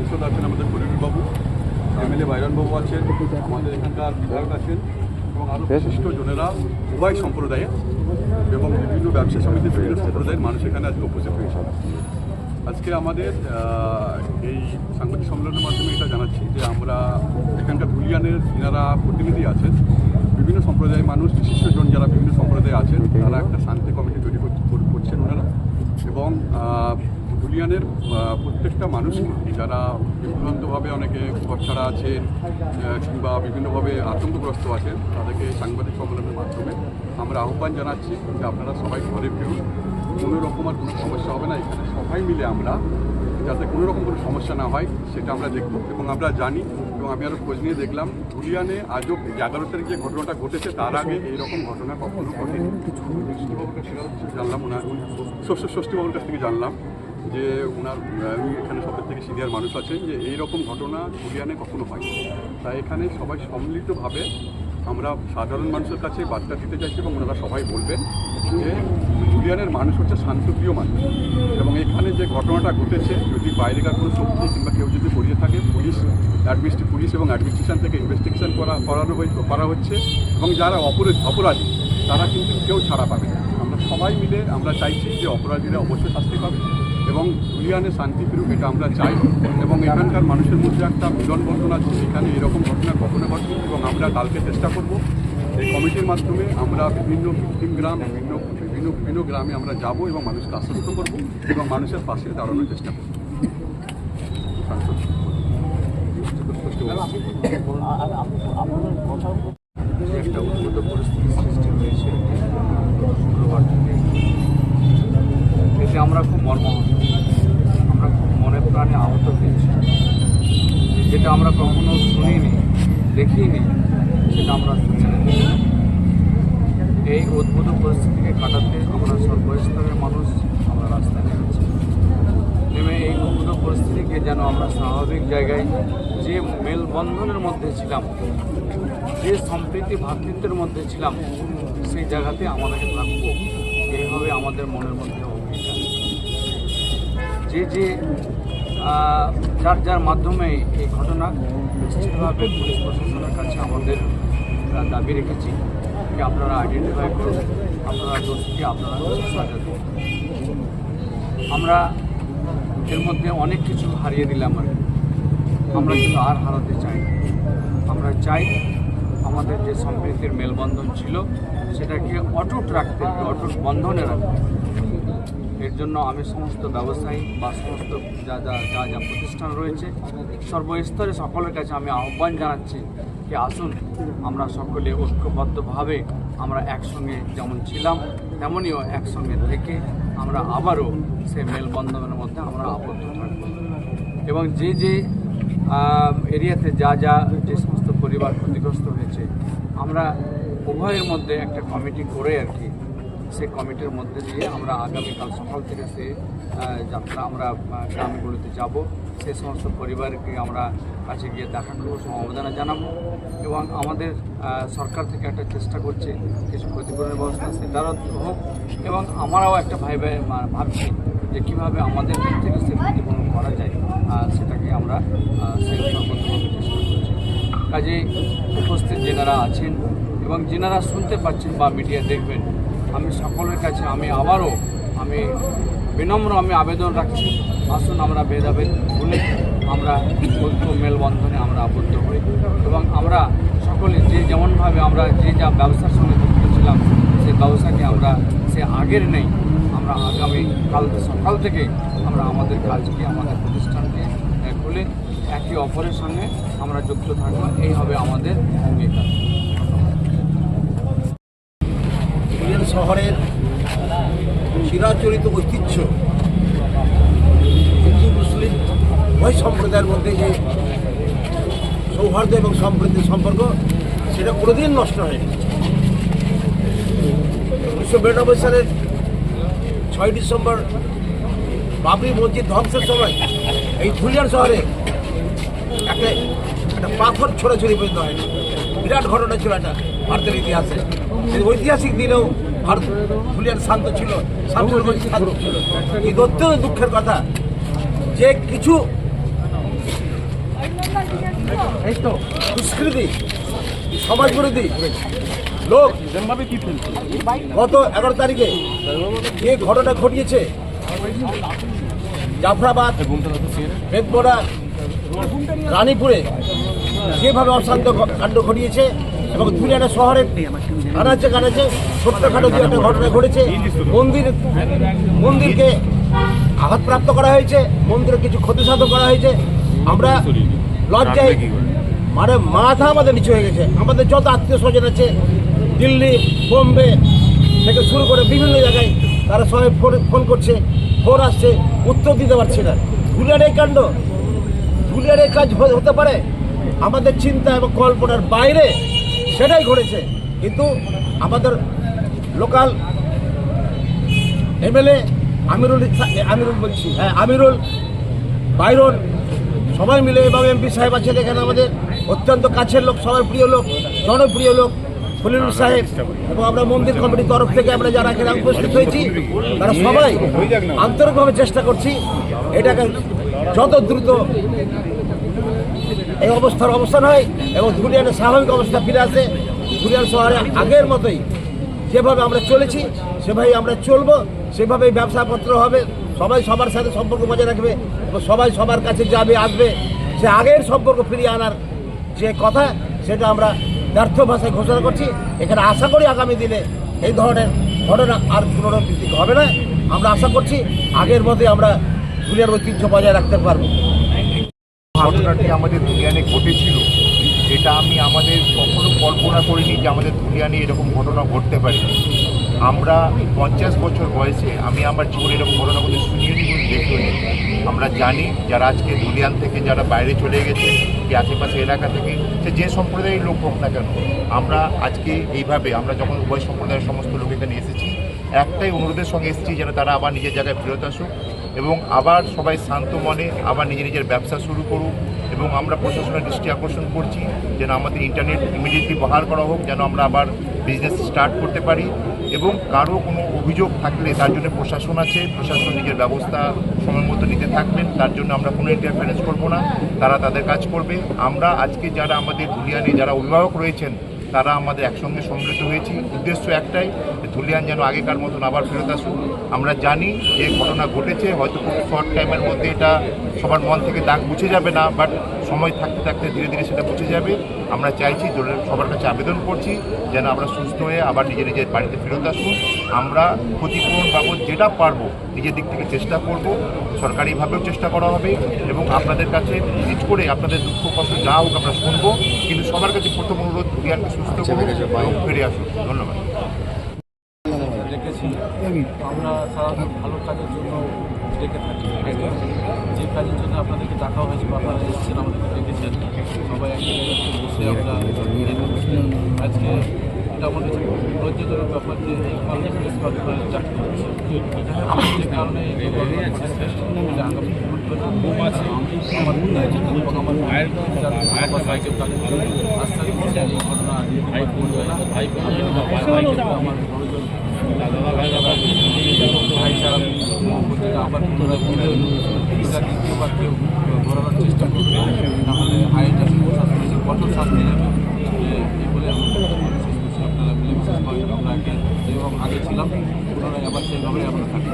সাংসদ আছেন আমাদের বাবু এমএলএ বাইরনবাবু আছেন আমাদের এখানকার বিধায়ক আছেন এবং আরও বিশিষ্ট জনেরা উভয় সম্প্রদায়ে এবং বিভিন্ন ব্যবসা সমিতির বিভিন্ন সম্প্রদায়ের মানুষ এখানে আজকে উপস্থিত হয়েছে আজকে আমাদের এই সাংবাদিক সম্মেলনের মাধ্যমে এটা জানাচ্ছি যে আমরা এখানকার ধুলিয়ানের যারা প্রতিনিধি আছেন বিভিন্ন সম্প্রদায়ের মানুষ বিশিষ্টজন যারা বিভিন্ন সম্প্রদায়ে আছেন তারা একটা শান্তি কমিটি তৈরি কর- কর- করছেন ওনারা। এবং ধুলিয়ানের প্রত্যেকটা মানুষকে যারা বিভ্রান্তভাবে অনেকে ঘর ছাড়া আছেন কিংবা বিভিন্নভাবে আতঙ্কগ্রস্ত আছেন, তাদেরকে সাংবাদিক সম্মেলনের মাধ্যমে আমরা আহ্বান জানাচ্ছি যে আপনারা সবাই ঘরে ফিরুন। কোনো রকম আর কোনো সমস্যা হবে না। এখানে সবাই মিলে আমরা, যাতে কোনো রকম কোনো সমস্যা না হয়, সেটা আমরা দেখব। এবং আমরা জানি এবং আমি আরও খোঁজ নিয়ে দেখলাম, ধুলিয়ানে আজও এগারো তারিখ যে ঘটনাটা ঘটেছে, তার আগে এইরকম ঘটনা কখনো ঘটেনি। ষষ্ঠীবাবুর কাছ থেকে জানলাম ওনার ষষ্ঠ ষষ্ঠীবাবুর কাছ থেকে জানলাম যে ওনার এখানে সবের থেকে সিনিয়র মানুষ আছেন যে এইরকম ঘটনা ধুলিয়ানে কখনো হয় তাই এখানে সবাই সম্মিলিতভাবে আমরা সাধারণ মানুষের কাছে বার্তা দিতে চাইছি এবং ওনারা সবাই বলবেন যে ধুলিয়ানের মানুষ হচ্ছে শান্তপ্রিয় মানুষ। এবং এখানে যে ঘটনাটা ঘটেছে, যদি বাইরেকার কোনো শক্তি কিংবা কেউ যদি করিয়ে থাকে, পুলিশ অ্যাডমিনিস্ট্রি পুলিশ এবং অ্যাডমিনিস্ট্রেশন থেকে ইনভেস্টিগেশন করা, করানো হয়ে করা হচ্ছে এবং যারা অপরাধ, অপরাধী, তারা কিন্তু কেউ ছাড়া পাবে আমরা সবাই মিলে আমরা চাইছি যে অপরাধীরা অবশ্যই শাস্তি পাবে। এবং ধুলিয়ানে শান্তি ফিরুক এটা আমরা চাই এবং এখানকার মানুষের মধ্যে একটা মিলন বন্ধন আছে সেখানে এরকম ঘটনা কখনো ঘটে এবং আমরা কালকে চেষ্টা করব এই কমিটির মাধ্যমে আমরা বিভিন্ন ভিক্টিম গ্রাম বিভিন্ন বিভিন্ন বিভিন্ন গ্রামে আমরা যাব এবং মানুষকে আশ্বস্ত করব এবং মানুষের পাশে দাঁড়ানোর চেষ্টা করব। একটা আমরা খুব মর্মাহত। আমরা খুব মনে প্রাণে আহত হয়েছি। যেটা আমরা কখনো শুনিনি, দেখিনি, সেটা আমরা শুনে এই উদ্ভূত পরিস্থিতিকে কাটাতে আমরা সর্বস্তরের মানুষ আমরা রাস্তায় নেমেছি নেমে এই উদ্ভূত পরিস্থিতিকে যেন আমরা স্বাভাবিক জায়গায় যে মেলবন্ধনের মধ্যে ছিলাম, যে সম্প্রীতি ভ্রাতৃত্বের মধ্যে ছিলাম, সেই জায়গাতে আমাদেরকে থাকব। এইভাবে আমাদের মনের মধ্যে যে যে যার যার মাধ্যমে এই ঘটনা নিশ্চিতভাবে পুলিশ প্রশাসনের কাছে আমাদের দাবি রেখেছি। যে আপনারা আইডেন্টিফাই করুন। আপনারা দোষীকে আপনারা সাজা আমরা এর মধ্যে অনেক কিছু হারিয়ে দিলাম আর আমরা কিন্তু আর হারাতে চাই আমরা চাই আমাদের যে সম্প্রীতির মেলবন্ধন ছিল, সেটাকে অটুট রাখতে হবে, অটুট বন্ধনে রাখতে। এর জন্য আমি সমস্ত ব্যবসায়ী বা সমস্ত যা যা যা যা প্রতিষ্ঠান রয়েছে, সর্বস্তরে সকলের কাছে আমি আহ্বান জানাচ্ছি যে আসুন, আমরা সকলে ঐক্যবদ্ধভাবে আমরা একসঙ্গে যেমন ছিলাম তেমনইও একসঙ্গে থেকে আমরা আবারও সেই মেলবন্ধনের মধ্যে আমরা আবদ্ধ থাকব। এবং যে যে এরিয়াতে যা যা যে সমস্ত পরিবার ক্ষতিগ্রস্ত হয়েছে, আমরা উভয়ের মধ্যে একটা কমিটি করে আর কি সেই কমিটির মধ্যে দিয়ে আমরা আগামীকাল সকাল থেকে সে যাত্রা আমরা গ্রামগুলোতে যাব। সে সমস্ত পরিবারকে আমরা কাছে গিয়ে দেখা করব, সমবেদনা জানাব এবং আমাদের সরকার থেকে একটা চেষ্টা করছে কিছু ক্ষতিপূরণের ব্যবস্থা সেটারও হোক এবং আমরাও একটা ভাই ভাই ভাবছি যে কীভাবে আমাদের দিক থেকে সে ক্ষতিপূরণ করা যায় সেটাকে আমরা করছি। কাজে উপস্থিত যেনারা আছেন এবং যেনারা শুনতে পাচ্ছেন বা মিডিয়া দেখবেন আমি সকলের কাছে, আমি আবারও, আমি বিনম্র, আমি আবেদন রাখছি। আসুন, আমরা ভেদাভেদ ভুলে আমরা ঐক্য মেলবন্ধনে আমরা আবদ্ধ হই এবং আমরা সকলে যে যেমনভাবে আমরা যে যা ব্যবসার সঙ্গে যুক্ত ছিলাম, সেই ব্যবসাকে আমরা, সে আগের নেই। আমরা আগামী কাল সকাল থেকে আমরা আমাদের কাজকে, আমাদের প্রতিষ্ঠানকে খুলে একে অপরের সঙ্গে আমরা যুক্ত থাকব। এই হবে আমাদের অঙ্গীকার শহরের চিরাচরিত ঐতিহ্য। হিন্দু, মুসলিম উভয় সম্প্রদায়ের মধ্যে যে সৌহার্দ্য এবং সম্প্রীতির সম্পর্ক, সেটা কোনোদিন নষ্ট হয়নি। উনিশশো বিরানব্বই সালের ছয় ডিসেম্বর বাবরি মসজিদ ধ্বংসের সময় এই ধুলিয়ান শহরে একটা একটা পাথর ছোড়াছড়ি পর্যন্ত হয়নি। বিরাট ঘটনা ছিল এটা ভারতের ইতিহাসে। ঐতিহাসিক দিনেও ভারত। ধুলিয়ান শান্ত ছিল শান্ত ছিল। অত্যন্ত দুঃখের কথা, যে কিছু দুষ্কৃতি সমাজ বিরোধী লোক গত এগারো তারিখে যে ঘটনা ঘটিয়েছে, জাফরাবাদ বেদবোড়া রানীপুরে, যেভাবে অশান্ত কাণ্ড ঘটিয়েছে এবং ধুলিয়ানা শহরের আনাচে কানাচে ছোট্টখাটো দু একটা ঘটনা ঘটেছে, মন্দির, মন্দিরকে আঘাতপ্রাপ্ত করা হয়েছে, মন্দিরে কিছু ক্ষতি সাধন করা হয়েছে। আমরা লজ্জায় মানে মাথা আমাদের নিচু হয়ে গেছে। আমাদের যত আত্মীয় স্বজন আছে, দিল্লি, বোম্বে থেকে শুরু করে বিভিন্ন জায়গায় তারা সবাই ফোন ফোন করছে, ফোন আসছে, উত্তর দিতে পারছে না। ধুলিয়ার এই কাণ্ড ধুলিয়ার এই কাজ হতে পারে? আমাদের চিন্তা এবং কল্পনার বাইরে সেটাই ঘটেছে। কিন্তু আমাদের লোকাল এমএলএ আমিরুল আমিরুল বলছি হ্যাঁ আমিরুল, বাইরন, সবাই মিলে এবং এমপি সাহেব আছেন এখানে আমাদের অত্যন্ত কাছের লোক, সবার প্রিয় লোক, জনপ্রিয় লোক, খলিলুর সাহেব এবং আমরা মন্দির কমিটির তরফ থেকে আমরা যারা এখানে উপস্থিত হয়েছি, তারা সবাই আন্তরিকভাবে চেষ্টা করছি এটাকে যত দ্রুত এই অবস্থার অবস্থান হয় এবং ধুলিয়ানের স্বাভাবিক অবস্থা ফিরে আসে। ধুলিয়ান শহরে আগের মতোই যেভাবে আমরা চলেছি, সেভাবেই আমরা চলবো, সেভাবেই ব্যবসাপত্র হবে, সবাই সবার সাথে সম্পর্ক বজায় রাখবে এবং সবাই সবার কাছে যাবে, আসবে। সে আগের সম্পর্ক ফিরিয়ে আনার যে কথা, সেটা আমরা ব্যর্থ ভাষায় ঘোষণা করছি। এখানে আশা করি আগামী দিনে এই ধরনের ঘটনা আর পুনরাবৃত্তি হবে না। আমরা আশা করছি আগের মধ্যে আমরা ধুলিয়ার ঐতিহ্য বজায় রাখতে পারব। ঘটনাটি আমাদের দুনিয়ানে ঘটেছিল এটা আমি আমাদের কখনো কল্পনা করিনি যে আমাদের দুনিয়ানে এরকম ঘটনা ঘটতে পারে। আমরা পঞ্চাশ বছর বয়সে আমি আমার জীবনে এরকম ঘটনা কোনো শুনিনি দেখিনি আমরা জানি যারা আজকে দুনিয়ান থেকে যারা বাইরে চলে গেছে কি আশেপাশে এলাকা থেকে, সে যে সম্প্রদায়ের লোক হোক না কেন, আমরা আজকে এইভাবে আমরা যখন উভয় সম্প্রদায়ের সমস্ত লোক এখানে এসেছি, একটাই অনুরোধের সঙ্গে এসেছি যেন তারা আবার নিজের জায়গায় ফেরত আসুক। এবং আবার সবাই শান্ত মনে, আবার নিজের নিজের ব্যবসা শুরু করুক এবং আমরা প্রশাসনের দৃষ্টি আকর্ষণ করছি যেন আমাদের ইন্টারনেট ইমিডিয়েটলি বহাল করা হোক, যেন আমরা আবার বিজনেস স্টার্ট করতে পারি এবং কারও কোনো অভিযোগ থাকলে তার জন্য প্রশাসন আছে, প্রশাসন নিজের ব্যবস্থা সময় মতো নিতে থাকবেন, তার জন্য আমরা কোনো ইন্টারফারেন্স করব না, তারা তাদের কাজ করবে। আমরা আজকে যারা আমাদের দুনিয়ানে যারা অভিভাবক রয়েছেন তারা আমাদের একসঙ্গে সম্মিলিত হয়েছি। উদ্দেশ্য একটাই ধুলিয়ান যেন আগেকার মতন আবার ফেরত আসুক। আমরা জানি যে ঘটনা ঘটেছে, হয়তো খুব শর্ট টাইমের মধ্যে এটা সবার মন থেকে দাগ মুছে যাবে না বাট সময় থাকতে থাকতে ধীরে ধীরে সেটা মুছে যাবে। আমরা চাইছি সবার কাছে আবেদন করছি যেন আমরা সুস্থ হয়ে আবার নিজের নিজের বাড়িতে ফেরত আসুন আমরা ক্ষতিপূরণ বাবদ যেটা পারব নিজের দিক থেকে চেষ্টা করব সরকারিভাবেও চেষ্টা করা হবে এবং আপনাদের কাছে নিজ করে আপনাদের দুঃখ কষ্ট যা হোক আমরা শুনব। কিন্তু সবার কাছে প্রথম অনুরোধ ধুলিয়ানকে সুস্থ করুন এবং ফিরে আসুন। ধন্যবাদ। আমরা সারাদিন ভালো কাজের জন্য ডেকে থাকি। যে কাজের জন্য আপনাদেরকে ডাকা হয়েছে বা আপনারা এসেছেন আমাদেরকে ডেকেছেন সবাই এক জায়গায় বসে আমরা আজকে এটা আমাদের লজ্জাজনক ব্যাপার যে এই কারণে প্রেস কনফারেন্স ডাকতে হচ্ছে। যে কারণে এই ঘটনা ঘটেছে, এটা আগামী আমার মনে এবং আমার মায়ের আস্থা করছে এই ঘটনা আমার ভাই ছাড়া আবার পুনরায় কেউ ধরানোর চেষ্টা করবে। নাহলে আইনটা প্রশাসনের কঠোর শাস্তি নেবে এই বলে আপনারা মিলে বিশেষ করেন আমরা আগে যেভাবে আগে ছিলাম পুনরায় আবার সেইভাবে আমরা থাকি।